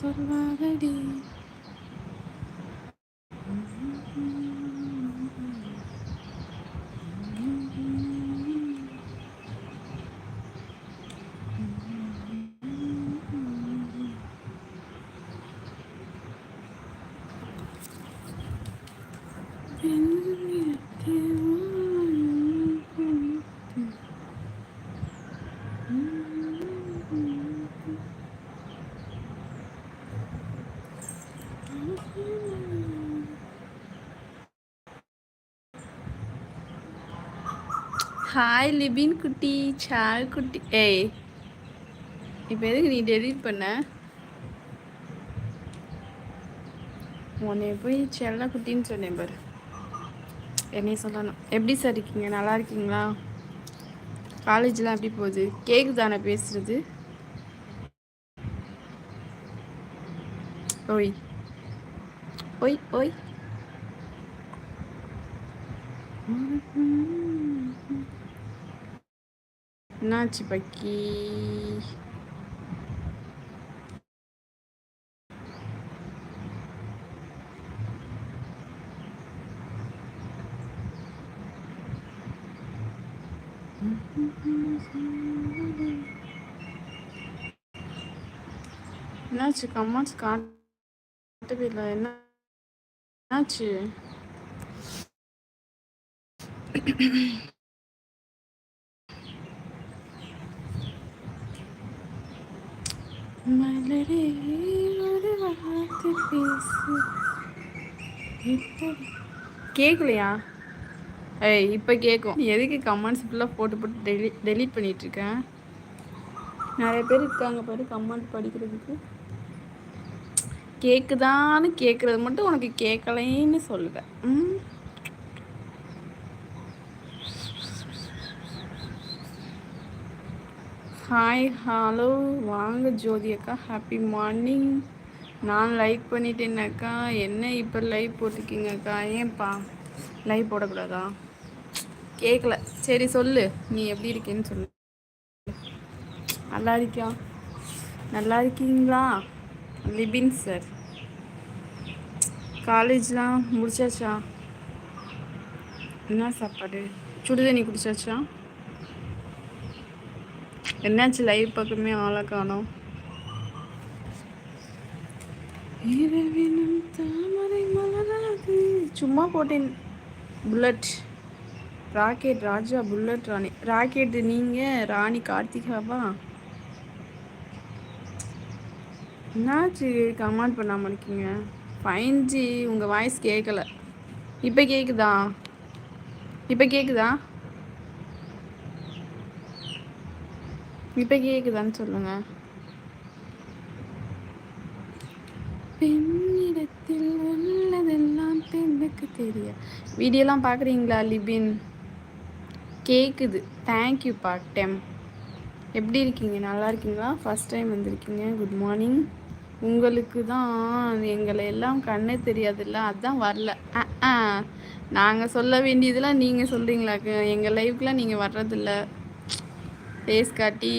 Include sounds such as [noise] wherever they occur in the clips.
சொல்வாரடி. Hi Libin குட்டி சால் குட்டி ஏய் இப்போ எதுக்கு நீ டெலிட் பண்ண? உன்னை போய் செல்ல குட்டின்னு சொன்னேன் பாரு. என்னைய சொல்லணும். எப்படி சார் இருக்கீங்க? நல்லா இருக்கீங்களா? காலேஜ்லாம் எப்படி போகுது? கேக்கு தானே பேசுறது? ஓய். ஓய் ஓய். என்னாச்சு பக்கி என்னாச்சு கம்மாச்சு காட்டவே இல்லை என்ன என்னாச்சு மலரே ஒரு வார்த்தை பேசு. கேட்கலையா ஏய் இப்போ கேட்கும் எதுக்கு கமெண்ட்ஸ் ஃபுல்லாக போட்டு போட்டு டெலி டெலீட் பண்ணிகிட்ருக்கேன் நிறைய பேர் இருக்காங்க பாரு கமெண்ட் படிக்கிறதுக்கு. கேட்குதான்னு கேட்குறது மட்டும் உனக்கு கேட்கலைன்னு சொல்லுவேன் ம்? ஹாய் ஹலோ வாங்க ஜோதி அக்கா. ஹாப்பி மார்னிங் நான் லைக் பண்ணிட்டேன்னாக்கா என்ன இப்போ லைவ் போட்டிருக்கீங்கக்கா ஏன்ப்பா லைவ் போடக்கூடாதா? கேட்கல சரி சொல்லு. நீ எப்படி இருக்கேன்னு சொல்லு. நல்லா இருக்கியா? நல்லா இருக்கீங்களா? லிபின் சார் காலேஜ்லாம் முடிச்சாச்சா? என்ன சாப்பாடு? சுடுதண்ணி குடிச்சாச்சா? என்னாச்சு லைவ் பக்கமே ஆளை காணும். தாமரை மலராது. சும்மா போட்டேன். Bullet rocket Raja bullet Rani. Rocket நீங்கள் ராணி கார்த்திகாவா? என்னாச்சு? கமெண்ட் பண்ணாமல் இருக்கீங்க. ஃபைன் ஜி உங்கள் வாய்ஸ் கேட்கல இப்போ கேட்குதா இப்போ கேட்குதா இப்போ கேட்குதான்னு சொல்லுங்க. பெண்ணிடத்தில் உள்ளதெல்லாம் பெண்ணுக்கு தெரிய. வீடியோலாம் பார்க்குறீங்களா லிபின்? கேட்குது தேங்க்யூ டெம் எப்படி இருக்கீங்க? நல்லா இருக்கீங்களா? ஃபஸ்ட் டைம் வந்திருக்கீங்க. குட் மார்னிங் உங்களுக்கு தான் எங்களை எல்லாம் கண்ணே தெரியாதுல்ல? அதுதான் வரல. ஆ நாங்கள் சொல்ல வேண்டியதெல்லாம் நீங்கள் சொல்கிறீங்களாக்கு எங்கள் லைஃப்லாம் நீங்கள் வர்றதில்ல. ஃபேஸ் காட்டி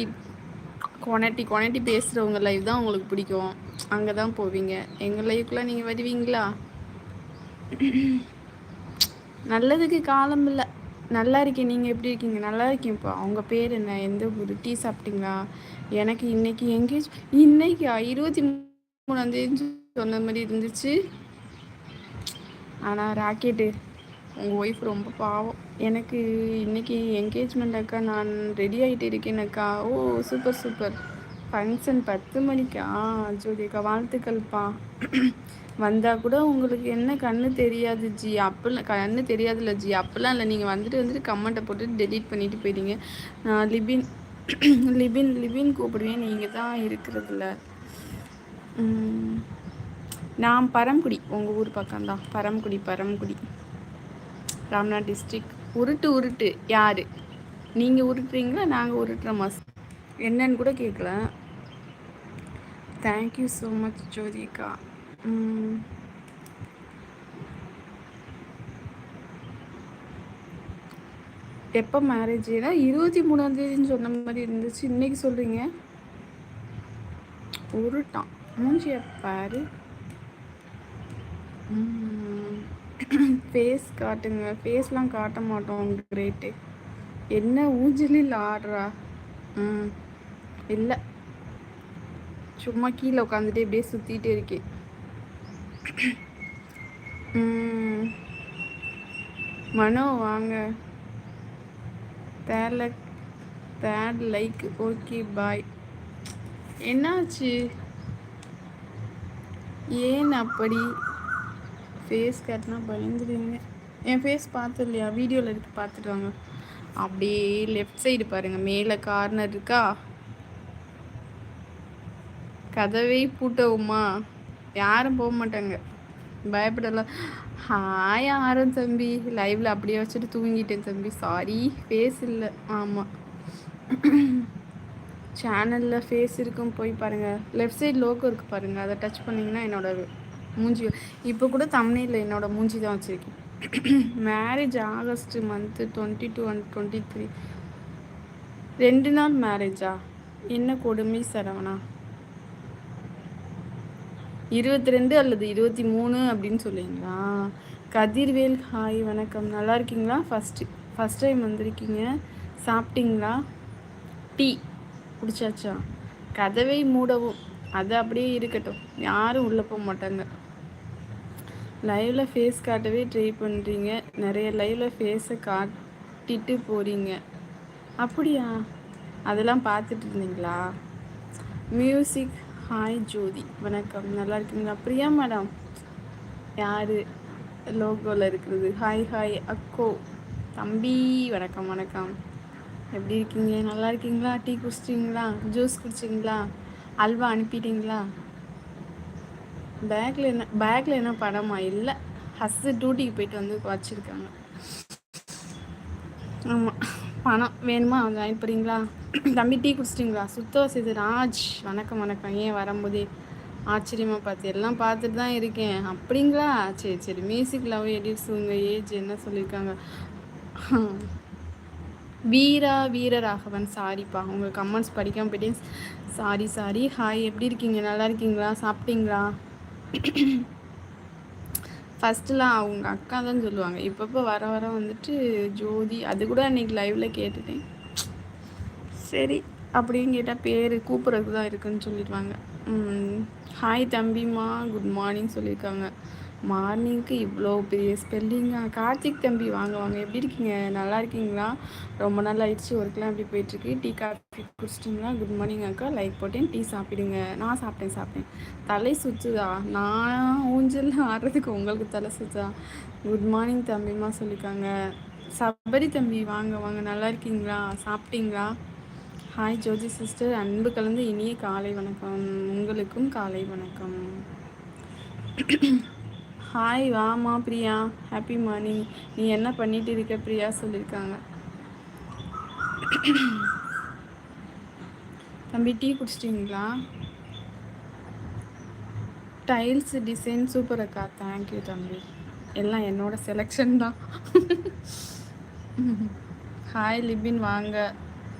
கொனட்டி கொனட்டி பேசுகிறவங்க லைவ் தான் உங்களுக்கு பிடிக்கும். அங்கே தான் போவீங்க எங்கள் லைஃப்லாம் நீங்கள் வருவீங்களா? நல்லதுக்கு காலம் இல்லை. நல்லா இருக்கேன். நீங்கள் எப்படி இருக்கீங்க? நல்லா இருக்கீங்கப்பா அவங்க பேர் என்ன? எந்த ஊர்? டீ சாப்பிட்டீங்களா? எனக்கு இன்னைக்கு எங்கேஜ் இன்னைக்கு? இருபத்தி மூணாந்தேதி சொன்ன மாதிரி இருந்துச்சு. ஆனால் ராக்கெட்டு உங்கள் ஒய்ஃப் ரொம்ப பாவம். எனக்கு இன்றைக்கி என்கேஜ்மெண்ட் அக்கா நான் ரெடி ஆகிட்டு இருக்கேன் அக்கா. ஓ சூப்பர் சூப்பர் ஃபங்க்ஷன் பத்து மணிக்கா? ஜோதி அக்கா வாழ்த்துக்கள்ப்பா. வந்தால் கூட உங்களுக்கு என்ன கண்ணு தெரியாது ஜி. அப்போல்லாம் கண்ணு தெரியாதுல்ல ஜி. அப்போல்லாம் இல்லை. நீங்கள் வந்துட்டு வந்துட்டு கமெண்ட்டை போட்டு டெலீட் பண்ணிட்டு போயிட்டீங்க. நான் லிபின் லிபின் லிபின் கூப்பிடுவேன். நீங்கள் தான் இருக்கிறதுல. நான் பரம்குடி. உங்கள் ஊர் பக்கம்தான். பரம்குடி பரம்குடி. ராம்நாத் டிஸ்ட்ரிக். உருட்டு உருட்டு. யார்? நீங்கள் உருட்டுறீங்களா? நாங்கள் உருட்டுறோமா என்னன்னு கூட கேட்கல தேங்க்யூ ஸோ மச் ஜோதிகா. எப்போ மேரேஜ் ஏன்னா இருபத்தி மூணாந்தேதின்னு சொன்ன மாதிரி இருந்துச்சு. இன்னைக்கு சொல்கிறீங்க உருட்டான். மூஞ்சிய பாரு. ஃபேஸ் காட்டுங்க. ஃபேஸ்லாம் காட்ட மாட்டோம். கிரேட்டு என்ன ஊஞ்சலில் ஆடுறா? ம். இல்லை. சும்மா கீழே உட்காந்துட்டு இப்படியே சுற்றிட்டு இருக்கேன் மனோ வாங்க. தேர்ல தேர்ட் லைக் ஓகே பாய் என்னாச்சு? ஏன் அப்படி? ஃபேஸ் கட்டினா பயந்துடுவீங்க. என் ஃபேஸ் பார்த்து இல்லையா வீடியோவில் இருக்கு பார்த்துட்டு வாங்க அப்படியே லெஃப்ட் சைடு பாருங்கள் மேலே கார்னர் இருக்கா? கதவை பூட்டவுமா? யாரும் போக மாட்டாங்க. பயப்படலாம் ஹாய் ஆரம் தம்பி. லைவில் அப்படியே வச்சுட்டு தூங்கிட்டேன் தம்பி. சாரி ஃபேஸ் இல்லை. ஆமாம் சேனலில் ஃபேஸ் இருக்கும். போய் பாருங்கள் லெஃப்ட் சைடு லோக்கோ இருக்குது பாருங்கள் அதை டச் பண்ணிங்கன்னா என்னோட மூஞ்சி இப்போ கூட தமிழில் என்னோட மூஞ்சி தான் வச்சுருக்கேன். Marriage August month twenty two and twenty three ரெண்டு நாள் மேரேஜா என்ன கொடுமை சரவணா? இருபத்தி ரெண்டு அல்லது இருபத்தி மூணு அப்படின்னு சொல்லுவீங்களா கதிர்வேல் ஹாய் வணக்கம். நல்லா இருக்கீங்களா? ஃபஸ்ட்டு ஃபஸ்ட் டைம் வந்திருக்கீங்க. சாப்பிட்டீங்களா? டீ. குடிச்சாச்சா? கதவை மூடவும். அது அப்படியே இருக்கட்டும். யாரும் உள்ளே போக மாட்டாங்க. லைவில் ஃபேஸ் காட்டவே ட்ரை பண்ணுறீங்க நிறைய லைவில் ஃபேஸை காட்டிட்டு போகிறீங்க அப்படியா? அதெல்லாம் பார்த்துட்டு இருந்தீங்களா? Music hi Jothi. வணக்கம். நல்லா இருக்கீங்களா? பிரியா மேடம். யார்? லோகோவில் இருக்கிறது. ஹாய் ஹாய் அக்கோ. தம்பி வணக்கம் வணக்கம். எப்படி இருக்கீங்க? நல்லா இருக்கீங்களா? டீ குடிச்சிட்டிங்களா? ஜூஸ் குடிச்சிங்களா அல்வா அனுப்பிட்டீங்களா? பேக்கில் என்ன பேக்கில் என்ன படமா? இல்லை. ஹஸ்ஸு டியூட்டிக்கு போயிட்டு வந்து வச்சுருக்காங்க. ஆமாம் பணம் வேணுமா? ஜாயின் பண்ணுறீங்களா தம்பி டீ குடிச்சிட்டிங்களா? சுத்த வசதி. ராஜ் வணக்கம் வணக்கம். ஏன் வரும்போதே ஆச்சரியமாக பார்த்து எல்லாம் பார்த்துட்டு தான் இருக்கேன். அப்படிங்களா? சரி சரி. மியூசிக் லவ் எடிட்ஸ் உங்கள் ஏஜ் என்ன சொல்லியிருக்காங்க? வீரா வீரராகவன் சாரிப்பா. உங்கள் கமெண்ட்ஸ் படிக்காமல் போயிட்டேன். Sorry sorry. ஹாய் எப்படி இருக்கீங்க? நல்லா இருக்கீங்களா? சாப்பிட்டீங்களா? ஃபஸ்ட்டுலாம் அவங்க அக்கா தான் சொல்லுவாங்க. இப்பப்போ வர வர வந்துட்டு ஜோதி அது கூட அன்றைக்கி லைவில் கேட்டுட்டேன். சரி அப்படின்னு கேட்டால் பேர் கூப்பிட்றதுக்கு தான் இருக்குன்னு சொல்லிடுவாங்க. ஹாய் தம்பிம்மா குட் மார்னிங் சொல்லியிருக்காங்க. மார்னிங்க்கு இவ்வளோ பெரிய ஸ்பெல்லிங்கா கார்த்திக் தம்பி வாங்க வாங்க எப்படி இருக்கீங்க? நல்லா இருக்கீங்களா? ரொம்ப நாள் ஆயிடுச்சு ஒர்க்லாம் எப்படி போயிட்டுருக்கு? டீ காஃபி குடிச்சிட்டிங்களா? குட் மார்னிங் அக்கா. லைக் போட்டேன் டீ சாப்பிடுங்க. நான் சாப்பிட்டேன் சாப்பிட்டேன். தலை சுற்றுதா நான் ஊஞ்சல் ஆடுறதுக்கு உங்களுக்கு தலை சுற்றுதா குட் மார்னிங் தம்பிமா சொல்லியிருக்காங்க சபரி தம்பி வாங்க வாங்க. நல்லா இருக்கீங்களா? சாப்பிட்டீங்களா? ஹாய் ஜோதி சிஸ்டர் அன்பு கலந்து இனிய காலை வணக்கம். உங்களுக்கும் காலை வணக்கம். ஹாய் வாமா பிரியா. ஹாப்பி மார்னிங் நீ என்ன பண்ணிட்டு இருக்க பிரியா? சொல்லியிருக்காங்க தம்பி டீ குடிச்சிட்டிங்களா? டைல்ஸ் டிசைன் சூப்பர் அக்கா. தேங்க்யூ தம்பி. எல்லாம் என்னோட செலெக்ஷன் தான். ஹாய் லிபின் வாங்க.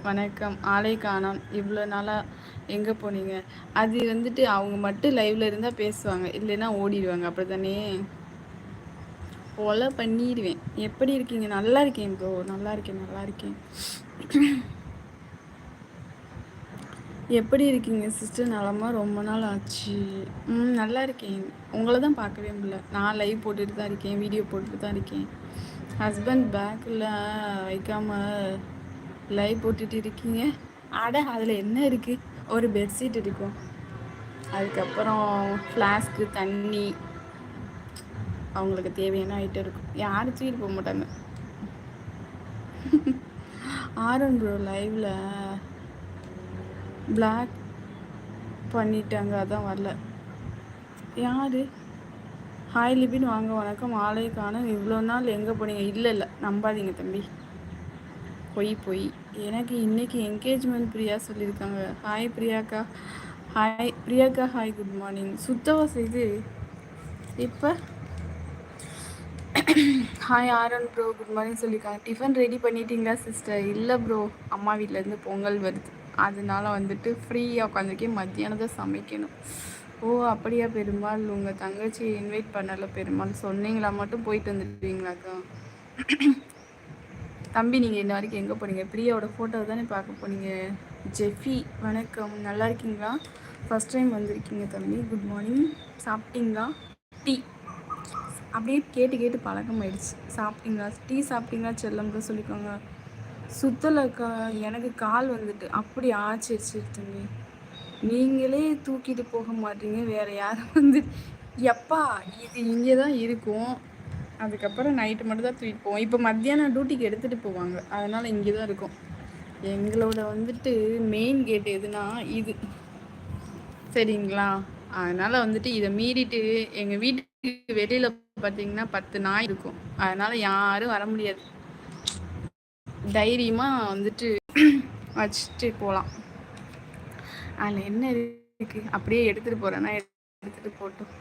வணக்கம். ஆலை காணாம். இவ்வளோ நாளாக எங்கே போனீங்க? அது வந்துட்டு அவங்க மட்டும் லைவில் இருந்தால் பேசுவாங்க. இல்லைன்னா ஓடிடுவாங்க. அப்படி தானே கொலை பண்ணிடுவேன். எப்படி இருக்கீங்க? நல்லா இருக்கேன் ப்ரோ நல்லா இருக்கேன். நல்லா இருக்கேன். எப்படி இருக்கீங்க சிஸ்டர் நலமா? ரொம்ப நாள் ஆச்சு. ம் நல்லா இருக்கேன். உங்களை தான் பார்க்கவே முடியல. நான் லைவ் போட்டுட்டு தான் இருக்கேன். வீடியோ போட்டுட்டு தான் இருக்கேன். ஹஸ்பண்ட் பேக்கில் வைக்காமல் லைவ் போட்டுட்டு இருக்கீங்க. அட அதில் என்ன இருக்குது ஒரு பெட்ஷீட் இருக்கும் அதுக்கப்புறம் ஃப்ளாஸ்க்கு தண்ணி அவங்களுக்கு தேவையான ஐட்டம் இருக்கும். யாரும் தூக்கிட்டு போக மாட்டாங்க. ஆரன் ப்ரோ லைவில் பிளாக் பண்ணிட்டாங்க அதான் வரல. யார்? ஹாய் லிபின் வாங்க வணக்கம் ஆலைக்கான இவ்வளோ நாள் எங்கே போனீங்க? இல்லை இல்லை நம்பாதீங்க தம்பி. பொய் பொய். எனக்கு இன்னைக்கு என்கேஜ்மெண்ட் பிரியா சொல்லியிருக்காங்க. ஹாய் பிரியாக்கா. ஹாய் பிரியாக்கா ஹாய் குட் மார்னிங் சுத்தவா செய்து இப்போ hi Aaron bro good morning சொல்லியிருக்காங்க. டிஃபன் ரெடி பண்ணிட்டீங்களா சிஸ்டர் இல்லை ப்ரோ அம்மா வீட்டிலேருந்து பொங்கல் வருது. அதனால வந்துட்டு ஃப்ரீயாக உட்காந்துருக்கேன். மத்தியானத்தை சமைக்கணும். ஓ அப்படியா பெருமாள்? உங்கள் தங்கச்சியை இன்வைட் பண்ணலை பெருமாள். சொன்னீங்களா மட்டும் போயிட்டு வந்துடுவீங்களாக்கா? தம்பி நீங்கள் இன்ன வரைக்கும் எங்கே போனீங்க? பிரியாவோட ஃபோட்டோ தானே பார்க்க போனீங்க? ஜெஃபி வணக்கம். நல்லா இருக்கீங்களா? ஃபஸ்ட் டைம் வந்திருக்கீங்க தம்பி. குட் மார்னிங் சாப்பிட்டீங்களா? டீ. அப்படியே கேட்டு கேட்டு பழக்கம் ஆயிடுச்சு சாப்பிட்டீங்களா? டீ சாப்பிட்டீங்களா? செல்லம் சொல்லிக்கோங்க. சுத்தலக்கா எனக்கு கால் வந்துட்டு. அப்படி ஆச்சரிச்சு தம்பி. நீங்களே தூக்கிட்டு போக மாட்டீங்க. வேறு யாரும் வந்து எப்பா இது இங்கே தான் இருக்கும். அதுக்கப்புறம் நைட்டு மட்டும் தான் தூக்கிட்டு போவோம். இப்போ மத்தியானம் டியூட்டிக்கு எடுத்துகிட்டு போவாங்க. அதனால் இங்கே தான் இருக்கும். எங்களோட வந்துட்டு மெயின் கேட் எதுனா இது. சரிங்களா? அதனால் வந்துட்டு இதை மீறிட்டு எங்கள் வீட்டுக்கு வெளியில் பார்த்தீங்கன்னா பத்து நாய் இருக்கும். அதனால் யாரும் வர முடியாது. தைரியமாக வந்துட்டு வச்சுட்டு போகலாம் அதில் என்ன இருக்குது அப்படியே எடுத்துகிட்டு போகிறேன்னா எடுத்துகிட்டு போட்டோம்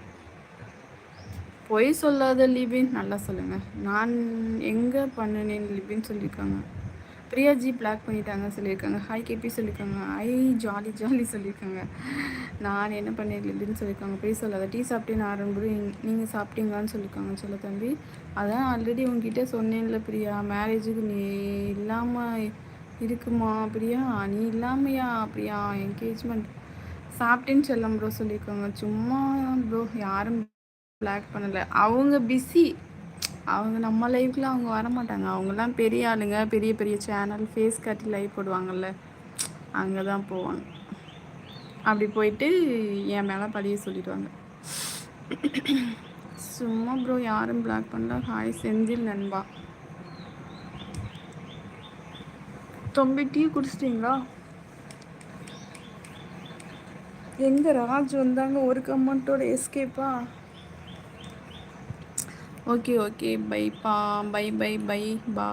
பொய் சொல்லாத லிபின் நல்லா சொல்லுங்கள் நான் எங்கே பண்ணினேன் லிபின் சொல்லியிருக்காங்க பிரியாஜி பிளாக் பண்ணிட்டாங்க சொல்லியிருக்காங்க ஹாய் கேபி சொல்லியிருக்காங்க ஐ ஜாலி ஜாலி சொல்லியிருக்காங்க நான் என்ன பண்ணேன் லிபின் சொல்லியிருக்காங்க பொய் சொல்லாத. டீ சாப்பிட்டேன் ஆரம்பிடு நீங்கள் சாப்பிட்டீங்களான்னு சொல்லியிருக்காங்க சொல்ல தம்பி. அதான் ஆல்ரெடி உங்ககிட்ட சொன்னேன்ல பிரியா. மேரேஜுக்கு நீ இல்லாமல் இருக்குமா பிரியா? நீ இல்லாமையா பிரியா? என்கேஜ்மெண்ட் சாப்பிட்டேன்னு செல்லம் ப்ரோ சொல்லியிருக்காங்க சும்மா ப்ரோ யாரும் பிளாக் பண்ணலை. அவங்க பிஸி அவங்க நம்ம லைஃப்பில் அவங்க வரமாட்டாங்க. அவங்கெல்லாம் பெரிய ஆளுங்க. பெரிய பெரிய சேனல் ஃபேஸ் காட்டி லைவ் போடுவாங்கள்ல அங்கே தான் போவாங்க. அப்படி போயிட்டு என் மேலே பழிய சொல்லிடுவாங்க. சும்மா ப்ரோ யாரும் பிளாக் பண்ணல. ஹாய் செந்தில் நண்பா. தொம்பி டீ குடிச்சிட்டிங்களா? எங்கே ராஜ் வந்தாங்க? ஒரு கமெண்ட்டோட எஸ்கேப்பா ஓகே ஓகே பை பா பை பை பை பா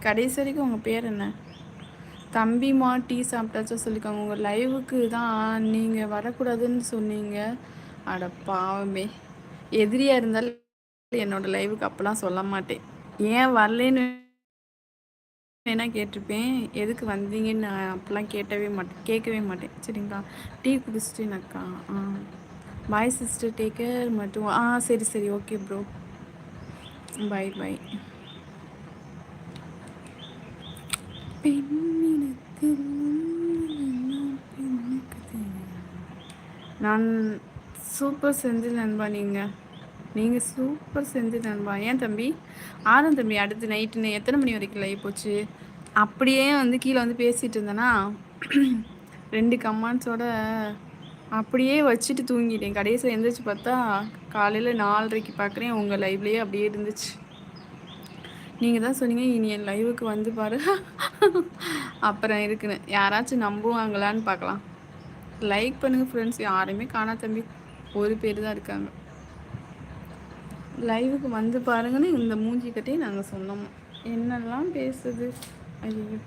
கடைசி வரைக்கும் உங்கள் பேர் என்ன? தம்பிமா டீ சாப்பிட்டாச்சா சொல்லிக்கோங்க. உங்கள் லைவுக்கு தான் நீங்கள் வரக்கூடாதுன்னு சொன்னீங்க. அட பாவமே. எதிரியாக இருந்தாலும் என்னோடய லைவுக்கு அப்போலாம் சொல்ல மாட்டேன். ஏன் வரலன்னு வேணா கேட்டிருப்பேன். எதுக்கு வந்தீங்கன்னு நான் அப்போலாம் கேட்டவே மாட்டேன். கேட்கவே மாட்டேன். சரிங்களா? டீ குடிச்சிட்டேனாக்கா ஆ. பாய் சிஸ்டர் டேக் கேர் மட்டும் ஆ சரி சரி. ஓகே ப்ரோ பாய் பாய் நான் சூப்பர் செந்தில் நண்பா நீங்கள் நீங்கள் சூப்பர் செந்தில் நண்பா. ஏன் தம்பி? ஆறும் தம்பி அடுத்து நைட்டு எத்தனை மணி வரைக்கும் லைவ் போச்சு? அப்படியே வந்து கீழே வந்து பேசிகிட்டு இருந்தேன்னா ரெண்டு கமாண்ட்ஸோட அப்படியே வச்சுட்டு தூங்கிட்டேன். கடைசியில் எழுந்திரிச்சு பார்த்தா காலையில் நாலரைக்கு பார்க்குறேன். உங்கள் லைவ்லேயே அப்படியே இருந்துச்சு. நீங்கள் தான் சொன்னீங்க இனி என் லைவுக்கு வந்து பாரு. அப்புறம் இருக்குன்னு. யாராச்சும் நம்புவாங்களான்னு பார்க்கலாம். லைக் பண்ணுங்கள் ஃப்ரெண்ட்ஸ் யாருமே காணா தம்பி. ஒரு பேர் தான் இருக்காங்க. லைவுக்கு வந்து பாருங்கன்னு இந்த மூஞ்சி கட்டி நாங்கள் சொன்னோம். என்னெல்லாம் பேசுது? ஐயோ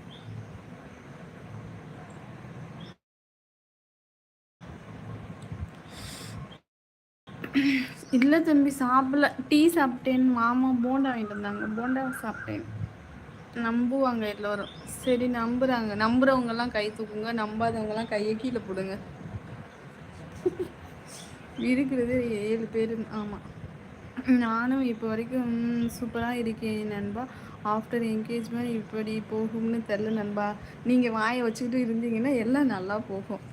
இல்லை தம்பி சாப்பிடல. டீ சாப்பிட்டேன். மாமா போண்டா வாங்கிட்டு வந்தாங்க. போண்டா சாப்பிட்டேன். நம்புவாங்க எல்லோரும். சரி நம்புறாங்க. நம்புறவங்கெல்லாம் கை தூக்குங்க. நம்பாதவங்கெல்லாம் கையை கீழே போடுங்க. இருக்கிறது ஏழு பேர். ஆமாம் நானும் இப்போ வரைக்கும் சூப்பராக இருக்கேன் நண்பா. ஆஃப்டர் என்கேஜ்மெண்ட் இப்படி போகும்னு தெரில நண்பா. நீங்கள் வாயை வச்சுக்கிட்டு இருந்தீங்கன்னா எல்லாம் நல்லா போகும்.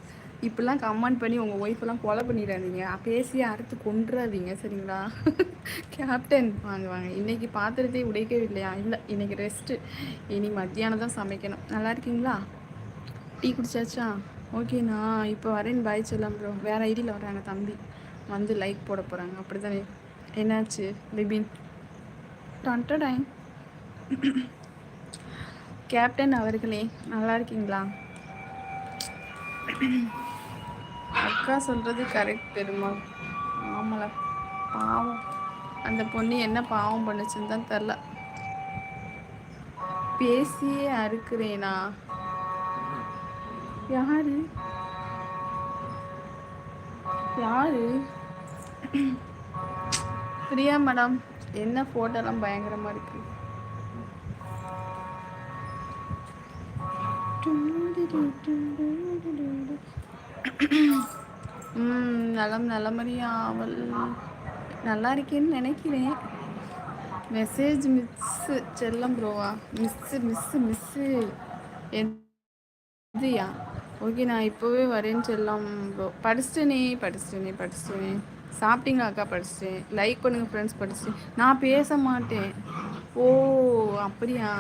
இப்படிலாம் கமெண்ட் பண்ணி உங்கள் ஒய்ஃபெல்லாம் கொலை பண்ணிடாதீங்க. பேசி அறுத்து கொன்றாதீங்க சரிங்களா? [laughs] கேப்டன் வாங்க வாங்க. இன்றைக்கி பாத்திரத்தை உடைக்கவே இல்லையா இல்லை இன்றைக்கி ரெஸ்ட்டு இனி மத்தியானம் தான் சமைக்கணும். நல்லா இருக்கீங்களா? டீ குடிச்சாச்சா? ஓகேண்ணா இப்போ வரேன். பாய் சொல்லாம் ப்ரோ வேறு ஐடியில் வராங்க தம்பி. வந்து லைக் போட போகிறாங்க அப்படி தானே என்னாச்சு பிபின்? டைம் கேப்டன் [clears throat] அவர்களே நல்லா இருக்கீங்களா? அக்கா சொல்கிறது கரெக்ட் பெருமாள் ஆமல. பாவம். அந்த பொண்ணு என்ன பாவம் பண்ணுச்சுன்னு தான் தெரில. பேசியே அறுக்கிறேனா? யாரு? யாரு? பிரியா மேடம் என்ன ஃபோட்டோலாம் பயங்கரமாக இருக்கு. ம் நலம் நலமறியாவல் நல்லா இருக்கேன்னு நினைக்கிறேன். மெசேஜ் மிஸ்ஸு செல்லம் ப்ரோவா மிஸ்ஸு மிஸ்ஸு மிஸ்ஸு எதுயா ஓகே நான் இப்போவே வரேன்னு செல்லம் ப்ரோ படிச்சிட்டேனே படிச்சிட்டேனே படிச்சிட்டேனே. சாப்பிட்டீங்களா அக்கா? படிச்சிட்டேன். லைக் பண்ணுங்க ஃப்ரெண்ட்ஸ் படிச்சிட்டேன். நான் பேச மாட்டேன். ஓ அப்படியா?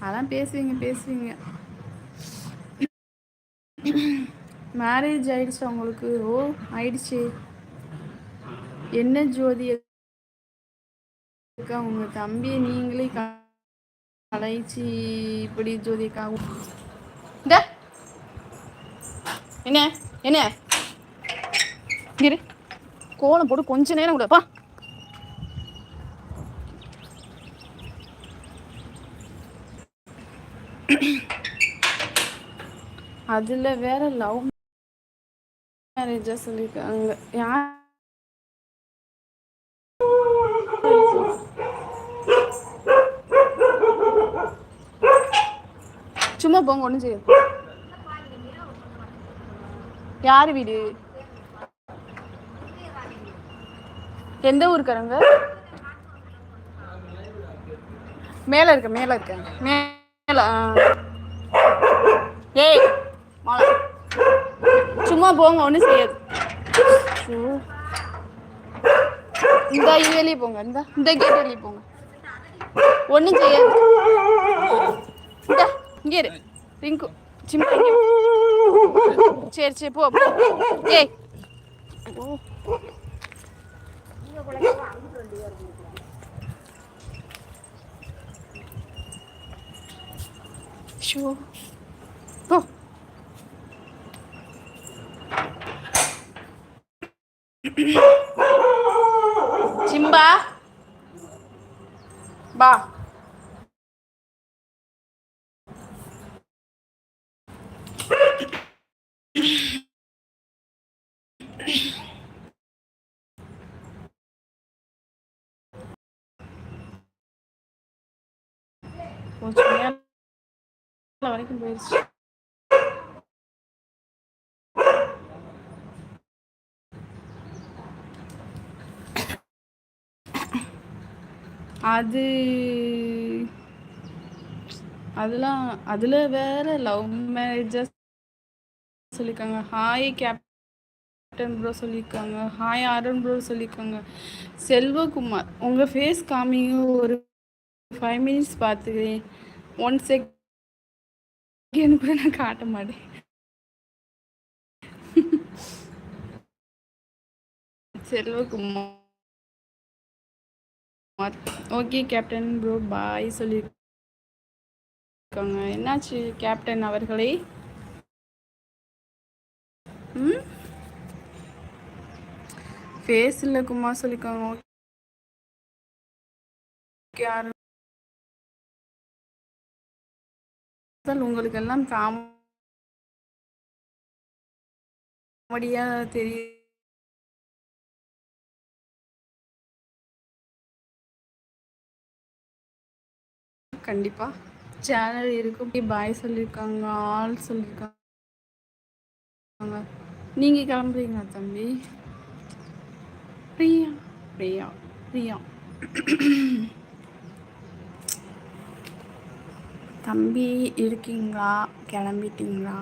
அதான் பேசுவீங்க பேசுவீங்க. மேரேஜ் ஆயிடுச்சு அவங்களுக்கு. ஓ ஆயிடுச்சு. என்ன ஜோதி அக்கா உங்க தம்பியை நீங்களே கலைச்சி இப்படி ஜோதிக்காக இந்த. என்ன என்ன? இரு. கோலம் போட்டு கொஞ்ச நேரம் கூடப்பா அதில் வேற லவ் மேரேஜாக சொல்லியிருக்காங்க யார்? சும்மா போங்க ஒன்றும் செய்யும் யார் வீடு? எந்த ஊருக்காரங்க? மேலே இருக்க மேலே இருக்க. மேலே ஏய். சும்மா போங்க ஒன்றும் செய்யாது. இந்த இது வெளியே போங்க இந்த. இந்த கேட் வெளியே போங்க. ஒன்றும் செய்யாது. இந்த இங்கே இரு. ரிங்கு சிம்மா சரி சரி போ ஏய். ஷோ போ சிம்பா பா கொஞ்சம் வரைக்கும் போயிடுச்சு அது அதெல்லாம் அதில் வேற லவ் மேரேஜஸ் சொல்லியிருக்காங்க ஹாய் கேப்டன் ப்ரோ சொல்லியிருக்காங்க ஹாய் ஆரன் ப்ரோ சொல்லியிருக்காங்க செல்வகுமார் உங்கள் ஃபேஸ் காமிங்க ஒரு ஃபைவ் மினிட்ஸ் பார்த்துக்கிறேன் ஒன் செகண்ட் கூட நான் காட்ட மாட்டேன். Selvakumar. Okay captain bro bye சொல்லியிருக்காங்க என்னாச்சு கேப்டன் அவர்களே? ம்? ஃபேஸ் இல்லை குமார் சொல்லியிருக்காங்க ஓகே உங்களுக்கு எல்லாம் காமெடியாக தெரியும் கண்டிப்பாக சேனல் இருக்கும். பாய் சொல்லியிருக்காங்க ஆள் சொல்லியிருக்காங்க நீங்கள் கிளம்புறீங்களா தம்பி? பிரியா பிரியா பிரியா. தம்பி இருக்கீங்களா? கிளம்பிட்டீங்களா?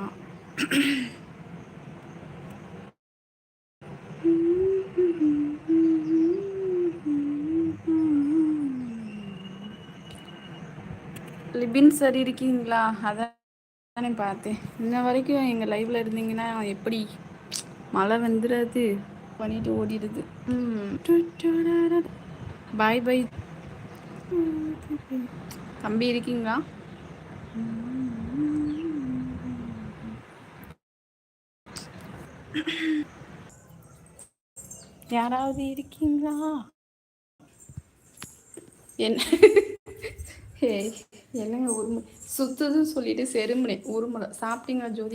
லிபின் சார் இருக்கீங்களா? அதானே பார்த்தேன். இன்ன வரைக்கும் எங்கள் லைவில் இருந்தீங்கன்னா எப்படி மழை வந்துடாது பண்ணிட்டு ஓடிடுது. பாய் பாய் தம்பி இருக்கீங்களா? யாராவது இருக்கீங்களா? என்ன ஏய் என்னங்க உருமை சுத்ததும் சொல்லிட்டு செருமுனை உருமலை சாப்பிட்டீங்களா ஜோதி?